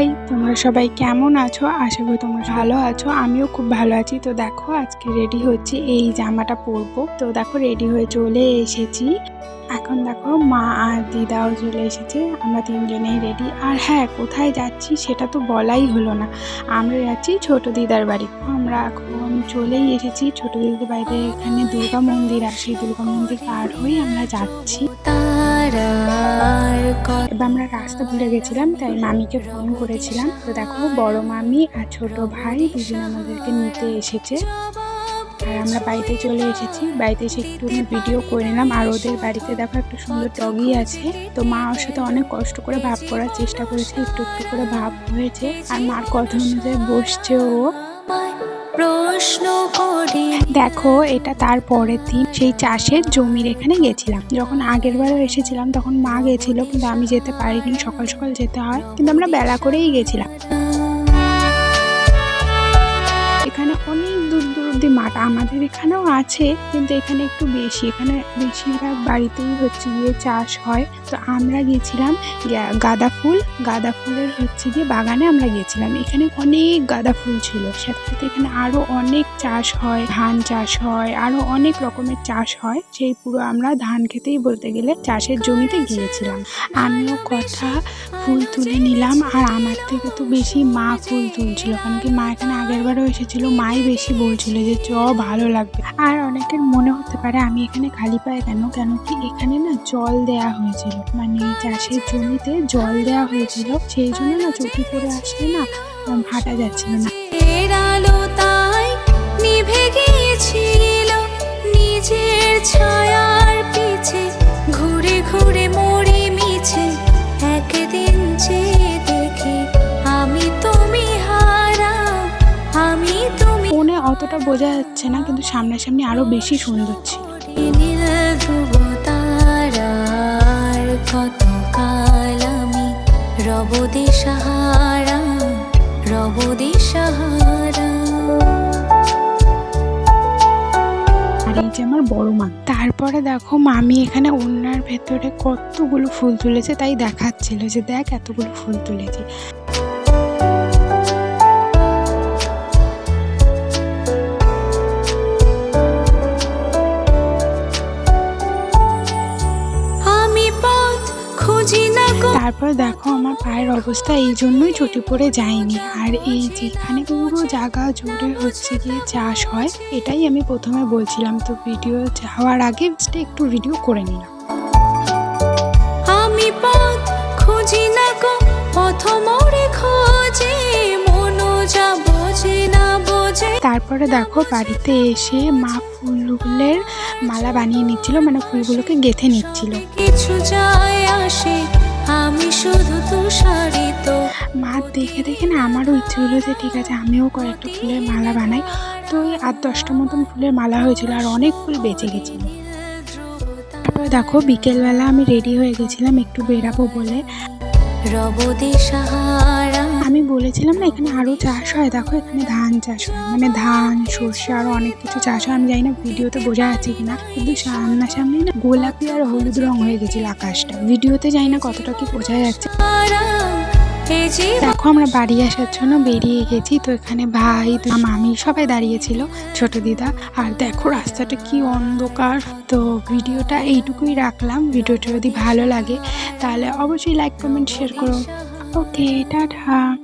High তোমরা সবাই কেমন আছো? আশা করি তোমরা ভালো আছো। আমিও খুব ভালো আছি। তো দেখো, আজকে রেডি হচ্ছে এই জামাটা পরবো। তো দেখো রেডি হয়ে চলে এসেছি। এখন দেখো, মা আর দিদাও চলে এসেছে। আমরা তিনজনেই রেডি আর হ্যাঁ কোথায় যাচ্ছি সেটা তো বলাই হলো না। আমরা যাচ্ছি ছোট দিদার বাড়ি। আমরা এখন চলেই এসেছি ছোট দিদার বাড়িতে। এখানে দুর্গা মন্দির আর সেই দুর্গা মন্দির পার হয়ে আমরা যাচ্ছি। এবার আমরা রাস্তা ভুলে গেছিলাম, তাই মামিকে ফোন করেছিলাম। তো দেখো, বড় মামি আর ছোট ভাই দুজন আমাদেরকে নিতে এসেছে। আর আমরা বাড়িতে চলে এসেছি। বাড়িতে এসে একটু ভিডিও করে নিলাম। আর ওদের বাড়িতে দেখো একটা সুন্দর ডগি আছে। তো মা ওর সাথে অনেক কষ্ট করে ভাব করার চেষ্টা করেছে, একটু একটু করে ভাব হয়েছে। আর মার কথা অনুযায়ী বসছে ও। প্রশ্ন করি। দেখো, এটা তার পরের দিন। সেই চাষের জমির এখানে গেছিলাম। যখন আগের বারও এসেছিলাম, তখন মা গেছিল, কিন্তু আমি যেতে পারিনি। সকাল সকাল যেতে হয়। কিন্তু আমরা বেলা করেই গেছিলাম। এখানে অনেক দূর দূর অব্দি মাঠ আমাদের এখানেও আছে, কিন্তু এখানে একটু বেশি। এখানে বেশিরভাগ বাড়িতেই হচ্ছে গিয়ে চাষ হয়। তো আমরা গিয়েছিলাম গাঁদা ফুল। গাঁদা ফুলের হচ্ছে গিয়ে বাগানে আমরা গিয়েছিলাম এখানে অনেক গাঁদা ফুল ছিল। সাথে সাথে এখানে আরও অনেক চাষ হয়। ধান চাষ হয়। আরও অনেক রকমের চাষ হয়। সেই পুরো আমরা ধান খেতেই বলতে গেলে চাষের জমিতে গিয়েছিলাম। আমিও কথা ফুল তুলে নিলাম। আর আমার থেকে তো বেশি মা ফুল তুলছিল। কারণ কি মা এখানে আগের বারও এসেছিল। মাই বেশি বলছিল যে, চ, ভালো লাগবে। আর অনেকের মনে হতে পারে, আমি এখানে খালি পায়ে কেন? কেন কি এখানে না জল দেয়া হয়েছিল? মানে চাষের জমিতে জল দেয়া হয়েছিল, সেই জন্য না চটি পরে আসলে না হাঁটা যাচ্ছিল না। নিভে গিয়েছিল, নিজের অতটা বোঝা যাচ্ছে না, কিন্তু সামনাসামনি আরও বেশি সুন্দর ছিল। নীল ধ্রুব তারার কত আমি রব দিশাহারা রব দিশাহারা আর এই যে আমার বড় মা, তারপরে দেখো মামি এখানে ওনার ভেতরে কতগুলো ফুল তুলেছে, তাই দেখাচ্ছিল যে দেখ এতগুলো ফুল তুলেছে। তারপর দেখো আমার পায়ের অবস্থা এই জন্যই ছুটি পড়ে যায়নি। আর এই যেখানে পুরো জায়গা জুড়ে হচ্ছে গিয়ে চাষ হয় এটাই আমি প্রথমে বলছিলাম। তো ভিডিও যাওয়ার আগে একটু ভিডিও করে নিলাম। আমি পথ খুঁজি না গো পথ মোরে খোঁজে মনো যা বোঝে না বোঝে। তারপরে দেখো বাড়িতে এসে মা ফুলগুলের মালা বানিয়ে নিচ্ছিল মানে ফুলগুলোকে গেঁথে নিচ্ছিল। কিছু যায় আসে আমি শুধু তুষারিত। মা দেখে দেখে না আমারও ইচ্ছে হলো যে ঠিক আছে আমিও কয়েকটা ফুলের মালা বানাই। তো ওই আট দশটা মতন ফুলের মালা হয়েছিল আর অনেক ফুল বেঁচে গেছিল। তারপরে দেখো বিকেলবেলা আমি রেডি হয়ে গেছিলাম একটু বেরাবো বলে। রবদি দিশাহারা আমি বলেছিলাম না, এখানে আরও চাষ হয়। দেখো, এখানে ধান চাষ হয়। মানে ধান, সর্ষে আরও অনেক কিছু চাষ হয়। আমি জানি না ভিডিওতে বোঝা যাচ্ছে কিনা, কিন্তু সামনাসামনি না গোলাপি আর হলুদ রং হয়ে গেছিল আকাশটা। ভিডিওতে জানি না কতটা কি বোঝা যাচ্ছে। দেখো, আমরা বাড়ি আসার জন্য বেরিয়ে গেছি। তো এখানে ভাই মামি সবাই দাঁড়িয়েছিল, ছোট দিদা। আর দেখো, রাস্তাটা কি অন্ধকার। তো ভিডিওটা এইটুকুই রাখলাম। ভিডিওটা যদি ভালো লাগে, তাহলে অবশ্যই লাইক কমেন্ট শেয়ার করো। ওকে টাটা